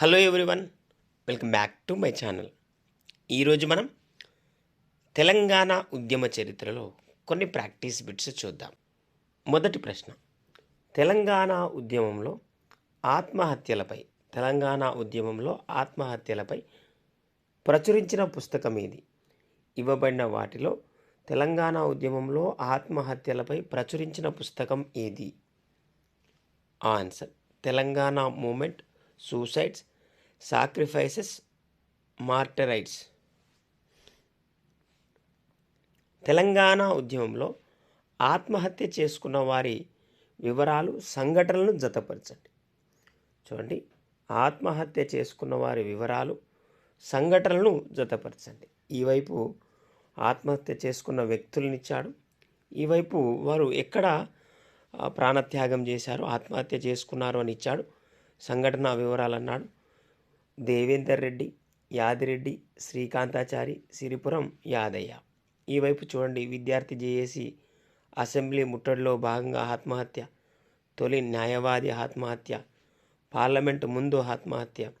Hello everyone welcome back to my channel ఈరోజు మనం తెలంగాణ ఉద్యమ చరిత్రలో కొన్ని ప్రాక్టీస్ బిట్స్ చూద్దాం. మొదటి ప్రశ్న. తెలంగాణ ఉద్యమంలో ఆత్మహత్యలపై తెలంగాణ ఉద్యమంలో ఆత్మహత్యలపై ప్రచురించిన పుస్తకం ఏది? ఇవ్వబడిన వాటిలో తెలంగాణ ఉద్యమంలో ఆత్మహత్యలపై ప్రచురించిన పుస్తకం ఏది? Answer. Telangana movement suicides sacrifices martyrdoms Telangana ఉద్యమంలో ఆత్మహత్య చేసుకున్న వారి వివరాలు సంఘటనలను జతపరచండి. చూడండి ఆత్మహత్య చేసుకున్న వారి వివరాలు సంఘటనలను జతపరచండి. ఈ వైపు ఆత్మహత్య చేసుకున్న వ్యక్తులనిచ్చాడు ఈవైపు ఈ వైపు వారు ఎక్కడ ప్రాణత్యాగం చేశారు ఆత్మహత్య చేసుకున్నారు అని ఇచ్చాడు. సంఘటన వివరాలు అన్నాడు. దేవేందర్ రెడ్డి యాదిరెడ్డి శ్రీకాంతాచారి సిరిపురం యాదయ్య. ఈ వైపు చూడండి విద్యార్థి జేఏసీ అసెంబ్లీ ముట్టడిలో భాగంగా ఆత్మహత్య తొలి న్యాయవాది ఆత్మహత్య పార్లమెంటు ముందు ఆత్మహత్య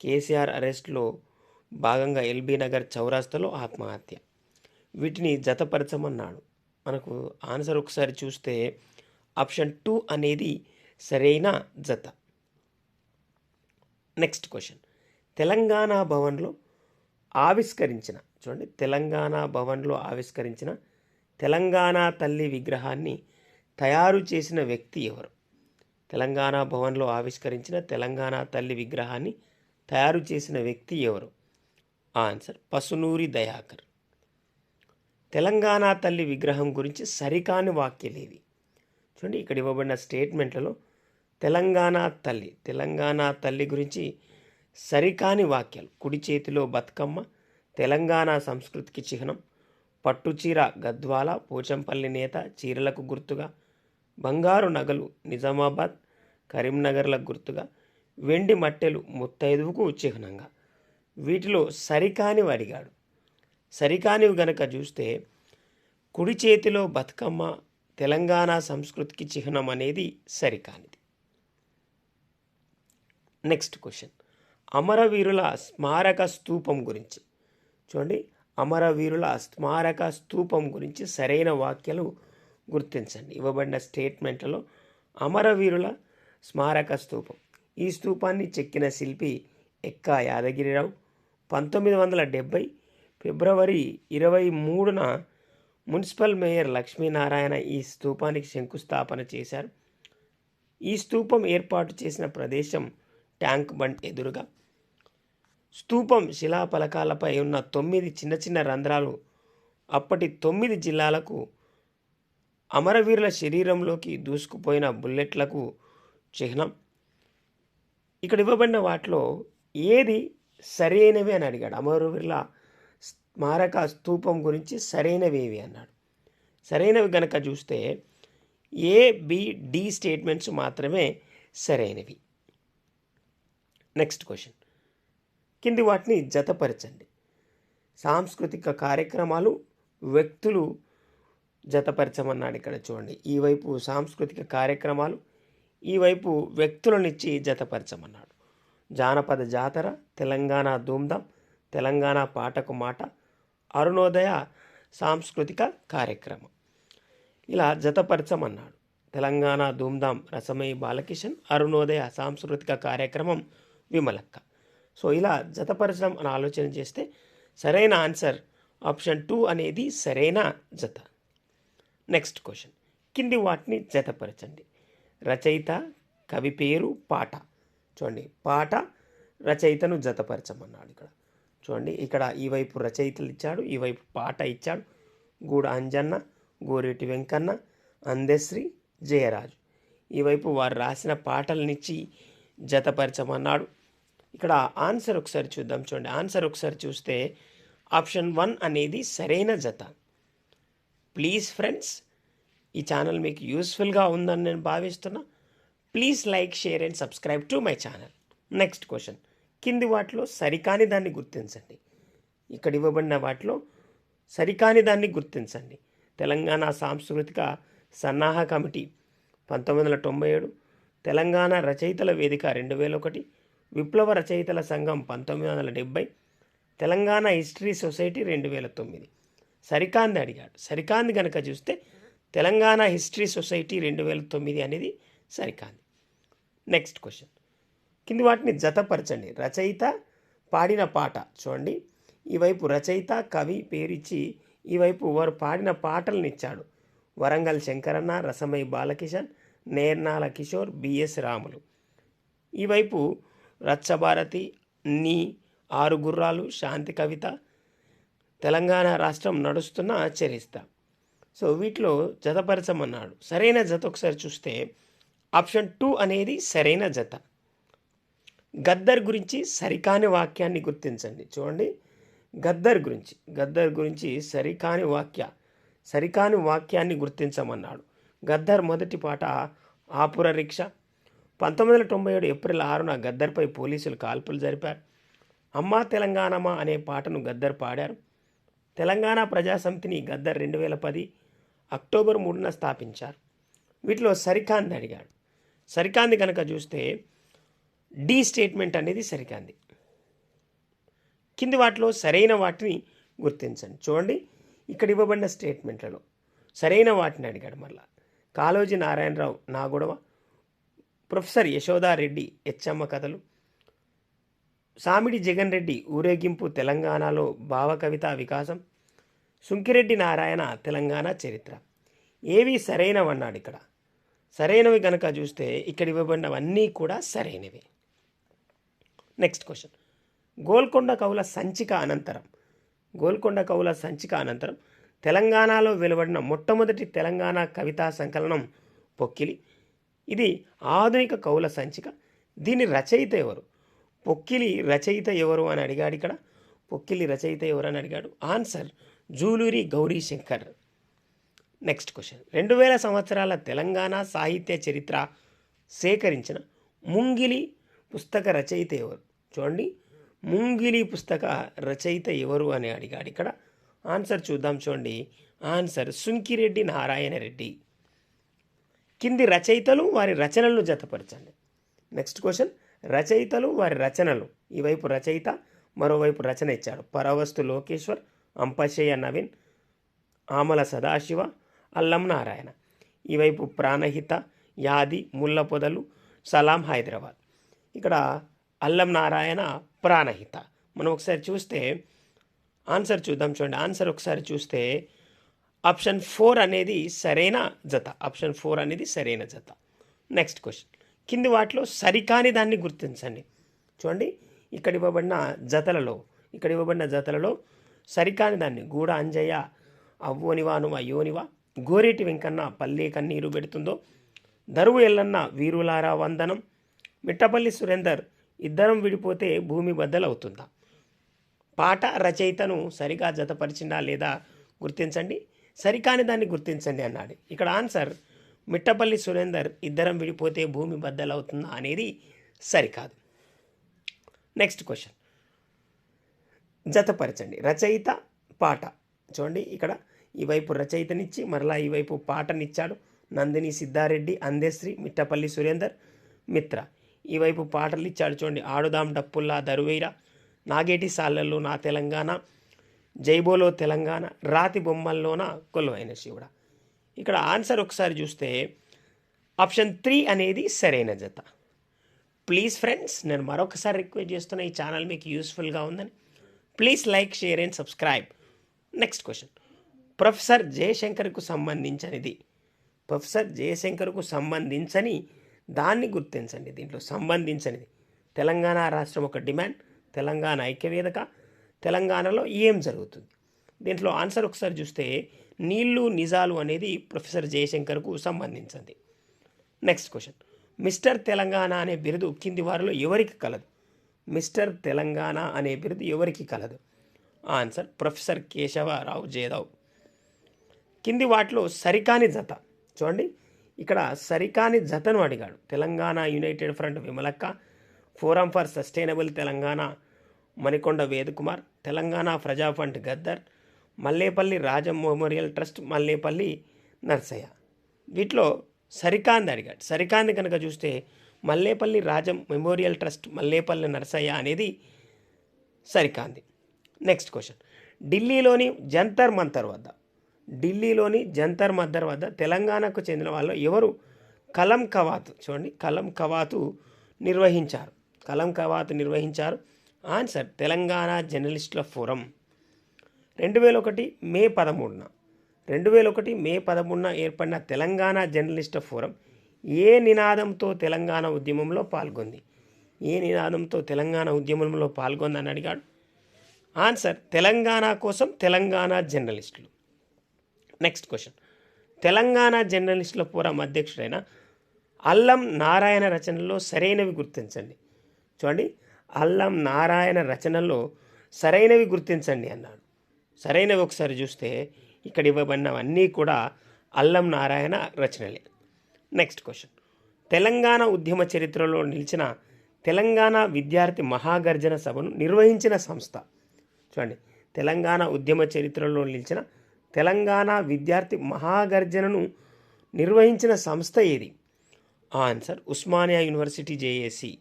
కేసీఆర్ అరెస్ట్లో భాగంగా ఎల్బీ నగర్ చౌరాస్తాలో ఆత్మహత్య. వీటిని జతపరచమన్నాడు. మనకు ఆన్సర్ ఒకసారి చూస్తే ఆప్షన్ టూ అనేది సరైన జత. Next question. తెలంగాణ భవన్లో ఆవిష్కరించిన చూడండి తెలంగాణ భవన్లో ఆవిష్కరించిన తెలంగాణ తల్లి విగ్రహాన్ని తయారు చేసిన వ్యక్తి ఎవరు? తెలంగాణ భవన్లో ఆవిష్కరించిన తెలంగాణ తల్లి విగ్రహాన్ని తయారు చేసిన వ్యక్తి ఎవరు? ఆన్సర్ పసునూరి దయాకర్. తెలంగాణ తల్లి విగ్రహం గురించి సరికాని వాక్యలేవి చూడండి ఇక్కడ ఇవ్వబడిన స్టేట్మెంట్లలో తెలంగాణ తల్లి తెలంగాణ తల్లి గురించి సరికాని వాక్యాలు. కుడి చేతిలో బతుకమ్మ తెలంగాణ సంస్కృతికి చిహ్నం పట్టుచీర గద్వాల పోచంపల్లి నేత చీరలకు గుర్తుగా బంగారు నగలు నిజామాబాద్ కరీంనగర్లకు గుర్తుగా వెండి మట్టెలు ముత్తైదువుకు చిహ్నంగా. వీటిలో సరికానివి అడిగాడు. సరికానివి గనక చూస్తే కుడి చేతిలో బతుకమ్మ తెలంగాణ సంస్కృతికి చిహ్నం అనేది సరికానిది. Next question. అమరవీరుల స్మారక స్తూపం గురించి. చూడండి అమరవీరుల స్మారక స్తూపం గురించి సరైన వాక్యాలు గుర్తించండి. ఇవ్వబడిన స్టేట్మెంట్లలో అమరవీరుల స్మారక స్తూపం ఈ స్తూపాన్ని చెక్కిన శిల్పి ఎక్కా యాదగిరిరావు పంతొమ్మిది వందల డెబ్భై ఫిబ్రవరి ఇరవై మూడున మున్సిపల్ మేయర్ లక్ష్మీనారాయణ ఈ స్తూపానికి శంకుస్థాపన చేశారు. ఈ స్తూపం ఏర్పాటు చేసిన ప్రదేశం ట్యాంక్ బండ్ ఎదురుగా. స్తూపం శిలాఫలకాలపై ఉన్న తొమ్మిది చిన్న చిన్న రంధ్రాలు అప్పటి తొమ్మిది జిల్లాలకు అమరవీరుల శరీరంలోకి దూసుకుపోయిన బుల్లెట్లకు చిహ్నం. ఇక్కడ ఇవ్వబడిన వాటిలో ఏది సరైనవి అని అడిగాడు. అమరవీరుల స్మారక స్తూపం గురించి సరైనవేవి అన్నాడు. సరైనవి గనక చూస్తే ఏ బి డి స్టేట్మెంట్స్ మాత్రమే సరైనవి. నెక్స్ట్ క్వశ్చన్ కింది వాటిని జతపరచండి. సాంస్కృతిక కార్యక్రమాలు వ్యక్తులు జతపరచమన్నాడు ఇక్కడ చూడండి. ఈ వైపు సాంస్కృతిక కార్యక్రమాలు ఈ వైపు వ్యక్తులనిచ్చి జతపరచమన్నాడు. జానపద జాతర తెలంగాణ ధూమ్ధాం తెలంగాణ పాటకు మాట అరుణోదయ సాంస్కృతిక కార్యక్రమం. ఇలా జతపరచమన్నాడు. తెలంగాణ ధూమ్ధాం రసమయి బాలకిషన్ అరుణోదయ సాంస్కృతిక కార్యక్రమం విమలక్క. సో ఇలా జతపరచడం అని ఆలోచన చేస్తే సరైన ఆన్సర్ ఆప్షన్ టూ అనేది సరైన జత. Next question. కింది వాటిని జతపరచండి. రచయిత కవి పేరు పాట. చూడండి పాట రచయితను జతపరచమన్నాడు ఇక్కడ. చూడండి ఇక్కడ ఈ వైపు రచయితలు ఇచ్చాడు ఈ వైపు పాట ఇచ్చాడు. గూడ అంజన్న గోరేటి వెంకన్న అందశ్రీ జయరాజు. ఈవైపు వారు రాసిన పాటలనిచ్చి జతపరచమన్నాడు. ఇక్కడ ఆన్సర్ ఒకసారి చూద్దాం చూడండి. ఆన్సర్ ఒకసారి చూస్తే ఆప్షన్ వన్ అనేది సరైన జత. ప్లీజ్ ఫ్రెండ్స్ ఈ ఛానల్ మీకు యూస్ఫుల్గా ఉందని నేను భావిస్తున్నా. Please like share and subscribe to my channel. Next question. కింది వాటిలో సరికాని దాన్ని గుర్తించండి. ఇక్కడ ఇవ్వబడిన వాటిలో సరికాని దాన్ని గుర్తించండి. తెలంగాణ సాంస్కృతిక సన్నాహ కమిటీ పంతొమ్మిది వందల తొంభై ఏడు తెలంగాణ రచయితల వేదిక రెండు వేల ఒకటి విప్లవ రచయితల సంఘం పంతొమ్మిది వందల డెబ్బై తెలంగాణ హిస్టరీ సొసైటీ రెండు వేల తొమ్మిది. సరికాంది అడిగాడు. సరికాంది కనుక చూస్తే తెలంగాణ హిస్టరీ సొసైటీ రెండు వేల తొమ్మిది అనేది సరికాంది. Next question. కింది వాటిని జతపరచండి. రచయిత పాడిన పాట చూడండి. ఈ వైపు రచయిత కవి పేరిచ్చి ఈవైపు వారు పాడిన పాటలను ఇచ్చాడు. Warangal Shankaranna Rasamayi Balakishan Nernala Kishore B S Ramulu. ఈవైపు రచ్చభారతి నీ ఆరు గుర్రాలు శాంతి కవిత తెలంగాణ రాష్ట్రం నడుస్తున్న చరిస్తా సో వీటిలో జతపరచమన్నాడు సరైన జత ఒకసారి చూస్తే ఆప్షన్ టూ అనేది సరైన జత. గద్దర్ గురించి సరికాని వాక్యాన్ని గుర్తించండి. చూడండి. గద్దర్ గురించి. గద్దర్ గురించి సరికాని వాక్య సరికాని వాక్యాన్ని గుర్తించమన్నాడు. గద్దర్ మొదటి పాట ఆపుర రిక్ష పంతొమ్మిది వందల తొంభై ఏడు ఏప్రిల్ ఆరున గద్దర్పై పోలీసులు కాల్పులు జరిపారు. అమ్మా తెలంగాణమా అనే పాటను గద్దర్ పాడారు. తెలంగాణ ప్రజాసమితిని గద్దర్ రెండు వేల పది అక్టోబర్ మూడున స్థాపించారు. వీటిలో సరికాంది అడిగాడు. సరికాంది కనుక చూస్తే డి స్టేట్మెంట్ అనేది సరికాంది. కింది వాటిలో సరైన వాటిని గుర్తించండి. చూడండి ఇక్కడ ఇవ్వబడిన స్టేట్మెంట్లలో సరైన వాటిని అడిగాడు మళ్ళా కాళోజీ నారాయణరావు నా గొడవ. ప్రొఫెసర్ యశోదారెడ్డి హెచ్చమ్మ కథలు. సామిడి జగన్ రెడ్డి ఊరేగింపు తెలంగాణలో భావకవిత వికాసం. సుంకిరెడ్డి నారాయణ తెలంగాణ చరిత్ర. ఏవి సరైనవన్నాడు ఇక్కడ? సరైనవి కనుక చూస్తే ఇక్కడ ఇవ్వబడినవన్నీ కూడా సరైనవి. Next question. గోల్కొండ కవుల సంచిక అనంతరం. గోల్కొండ కవుల సంచిక అనంతరం తెలంగాణలో వెలువడిన మొట్టమొదటి తెలంగాణ కవితా సంకలనం పొక్కిలి. ఇది ఆధునిక కవుల సంచిక. దీని రచయిత ఎవరు? పొక్కిలి రచయిత ఎవరు అని అడిగాడు ఇక్కడ. పొక్కిలి రచయిత ఎవరు అని అడిగాడు? Answer Juluri Gouri Shankar next question. రెండు వేల సంవత్సరాల తెలంగాణ సాహిత్య చరిత్ర సేకరించిన ముంగిలి పుస్తక రచయిత ఎవరు? చూడండి. ముంగిలి పుస్తక రచయిత ఎవరు అని అడిగాడు ఇక్కడ. ఆన్సర్ చూద్దాం చూడండి. ఆన్సర్ సుంకిరెడ్డి నారాయణ రెడ్డి. కింది రచయితలు వారి రచనలను జతపరచండి. నెక్స్ట్ క్వశ్చన్ రచయితలు వారి రచనలు. ఈవైపు రచయిత మరోవైపు రచన ఇచ్చాడు. పరవస్తు లోకేశ్వర్ అంపశయ్య నవీన్ ఆమల సదాశివ అల్లం నారాయణ. ఈ వైపు ప్రాణహిత యాది ముళ్ళ పొదలు సలాం హైదరాబాద్. ఇక్కడ అల్లం నారాయణ ప్రాణహిత. మనం ఒకసారి చూస్తే ఆన్సర్ చూద్దాం చూడండి. ఆన్సర్ ఒకసారి చూస్తే ఆప్షన్ ఫోర్ అనేది సరైన జత. ఆప్షన్ ఫోర్ అనేది సరైన జత. Next question. కింది వాటిలో సరికాని దాన్ని గుర్తించండి. చూడండి ఇక్కడ ఇవ్వబడిన జతలలో ఇక్కడ ఇవ్వబడిన జతలలో సరికాని దాన్ని గూడ అంజయ్య అవ్వోనివా నువ్వు అయ్యోనివా గోరేటి వెంకన్న పల్లె కన్నీరు పెడుతుందో దరువు ఎల్లన్న వీరులారా వందనం మిట్టపల్లి సురేందర్ ఇద్దరం విడిపోతే భూమి బద్దలవుతుందా? పాట రచయితను సరిగా జతపరిచిందా లేదా గుర్తించండి. సరికాని దాన్ని గుర్తించండి అన్నాడు. ఇక్కడ ఆన్సర్ మిట్టపల్లి సురేందర్ ఇద్దరం విడిపోతే భూమి బద్దలవుతుందా అనేది సరికాదు. Next question. జతపరచండి. రచయిత పాట. చూడండి ఇక్కడ ఈ వైపు రచయితనిచ్చి మరలా ఈ వైపు పాటనిచ్చాడు నందిని సిద్ధారెడ్డి అందేశ్రీ మిట్టపల్లి సురేందర్ మిత్ర. ఈ వైపు పాటలు ఇచ్చాడు చూడండి ఆడుదాం డప్పుల్లా దరువేరా నాగేటి సాలల్లో నా తెలంగాణ జైబోలో తెలంగాణ రాతి బొమ్మల్లోన కొలువైన శివుడ. ఇక్కడ ఆన్సర్ ఒకసారి చూస్తే ఆప్షన్ త్రీ అనేది సరైన జత. ప్లీజ్ ఫ్రెండ్స్ నేను మరొకసారి రిక్వెస్ట్ చేస్తున్న ఈ ఛానల్ మీకు యూస్ఫుల్గా ఉందని. Please like share and subscribe. Next question. Professor జయశంకర్కు సంబంధించినది. ప్రొఫెసర్ జయశంకర్కు సంబంధించని దాన్ని గుర్తించండి. దీంట్లో సంబంధించినది. తెలంగాణ రాష్ట్రం ఒక డిమాండ్ తెలంగాణ ఐక్యవేదిక తెలంగాణలో ఏం జరుగుతుంది? దీంట్లో ఆన్సర్ ఒకసారి చూస్తే నీళ్ళు నిజాలు అనేది ప్రొఫెసర్ జయశంకర్కు సంబంధించింది. Next question. మిస్టర్ తెలంగాణ అనే బిరుదు కింది వారిలో ఎవరికి కలదు? మిస్టర్ తెలంగాణ అనే బిరుదు ఎవరికి కలదు? ఆన్సర్ ప్రొఫెసర్ కేశవరావు జేదావ్ కింది వాటిలో సరికాని జత. చూడండి. ఇక్కడ సరికాని జతను అడిగాడు. Telangana united front Vimalakka forum for sustainable Telangana Manikonda Vedakumar Telangana Praja front Gaddar Mallepalli Rajam memorial trust Mallepalli Narsaiah. వీటిలో సరికాంది అడిగాడు. సరికాంది కనుక చూస్తే మల్లేపల్లి రాజం మెమోరియల్ ట్రస్ట్ మల్లేపల్లి నర్సయ్య అనేది సరికాంది. Next question. ఢిల్లీలోని జంతర్ మంతర్ వద్ద ఢిల్లీలోని జంతర్ మంతర్ వద్ద తెలంగాణకు చెందిన వాళ్ళు ఎవరు? కలం కవాతు. చూడండి కలం కవాతు నిర్వహించారు. కలం కవాతు నిర్వహించారు. ఆన్సర్ తెలంగాణ జర్నలిస్టుల ఫోరం. రెండు వేల ఒకటి మే పదమూడున. రెండు వేల ఒకటి మే పదమూడున ఏర్పడిన తెలంగాణ జర్నలిస్టుల ఫోరం ఏ నినాదంతో తెలంగాణ ఉద్యమంలో పాల్గొంది? ఏ నినాదంతో తెలంగాణ ఉద్యమంలో పాల్గొందని అడిగాడు? ఆన్సర్ తెలంగాణ కోసం తెలంగాణ జర్నలిస్టులు. Next question. తెలంగాణ జర్నలిస్టుల ఫోరం అధ్యక్షుడైన అల్లం నారాయణ రచనలో సరైనవి గుర్తించండి. చూడండి. అల్లం నారాయణ రచనలో సరైనవి గుర్తించండి అన్నాడు. సరైనవి ఒకసారి చూస్తే ఇక్కడ ఇవ్వబడినవన్నీ కూడా అల్లం నారాయణ రచనలే. నెక్స్ట్ క్వశ్చన్ తెలంగాణ ఉద్యమ చరిత్రలో నిలిచిన తెలంగాణ విద్యార్థి మహాగర్జన సభను నిర్వహించిన సంస్థ. చూడండి. తెలంగాణ ఉద్యమ చరిత్రలో నిలిచిన తెలంగాణ విద్యార్థి మహాగర్జనను నిర్వహించిన సంస్థ ఏది? Answer Osmania university JAC.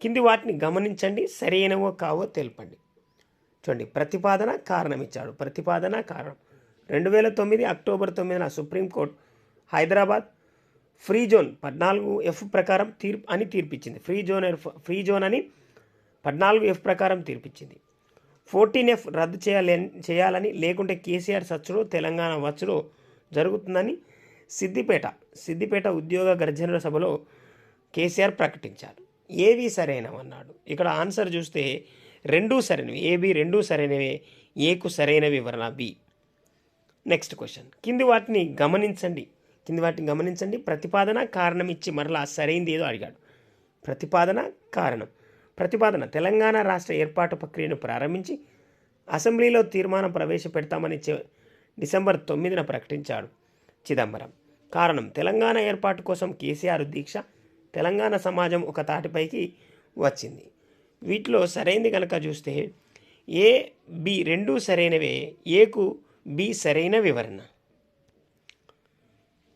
కింది వాటిని గమనించండి సరైనవో కావో తెలపండి. చూడండి ప్రతిపాదన కారణం ఇచ్చాడు ప్రతిపాదన కారణం. రెండు వేల తొమ్మిది అక్టోబర్ తొమ్మిదిన supreme court Hyderabad free zone పద్నాలుగు ఎఫ్ ప్రకారం తీర్పు అని తీర్పిచ్చింది. Free zone F free zone అని పద్నాలుగు ఎఫ్ ప్రకారం తీర్పిచ్చింది. ఫోర్టీన్ ఎఫ్ రద్దు చేయాలి చేయాలని లేకుంటే కేసీఆర్ సచ్చుడో తెలంగాణ వచ్చుడో జరుగుతుందని సిద్దిపేట సిద్దిపేట ఉద్యోగ గర్జన సభలో కేసీఆర్ ప్రకటించారు. ఏవి సరైనవన్నాడు? ఇక్కడ ఆన్సర్ చూస్తే రెండూ సరైనవి. ఏబి రెండూ సరైనవే. ఏకు సరైన వివరణ? బి. Next question. కింది వాటిని గమనించండి. కింది వాటిని గమనించండి. ప్రతిపాదన కారణం ఇచ్చి మరలా సరైంది ఏదో అడిగాడు. ప్రతిపాదన కారణం. ప్రతిపాదన తెలంగాణ రాష్ట్ర ఏర్పాటు ప్రక్రియను ప్రారంభించి అసెంబ్లీలో తీర్మానం ప్రవేశపెడతామని చె- డిసెంబర్ తొమ్మిదిన ప్రకటించాడు చిదంబరం. కారణం తెలంగాణ ఏర్పాటు కోసం కేసీఆర్ దీక్ష తెలంగాణ సమాజం ఒక తాటిపైకి వచ్చింది. వీటిలో సరైనది కనుక చూస్తే ఏ బి రెండు సరైనవే ఏకు బి సరైన వివరణ.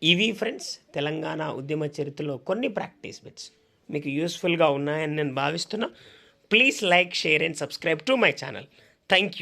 ఇవి ఫ్రెండ్స్ తెలంగాణ ఉద్యమ చరిత్రలో కొన్ని ప్రాక్టీస్ బిట్స్. మీకు యూస్ఫుల్గా ఉన్నాయని నేను భావిస్తున్నా. Please like share and subscribe to my channel. Thank you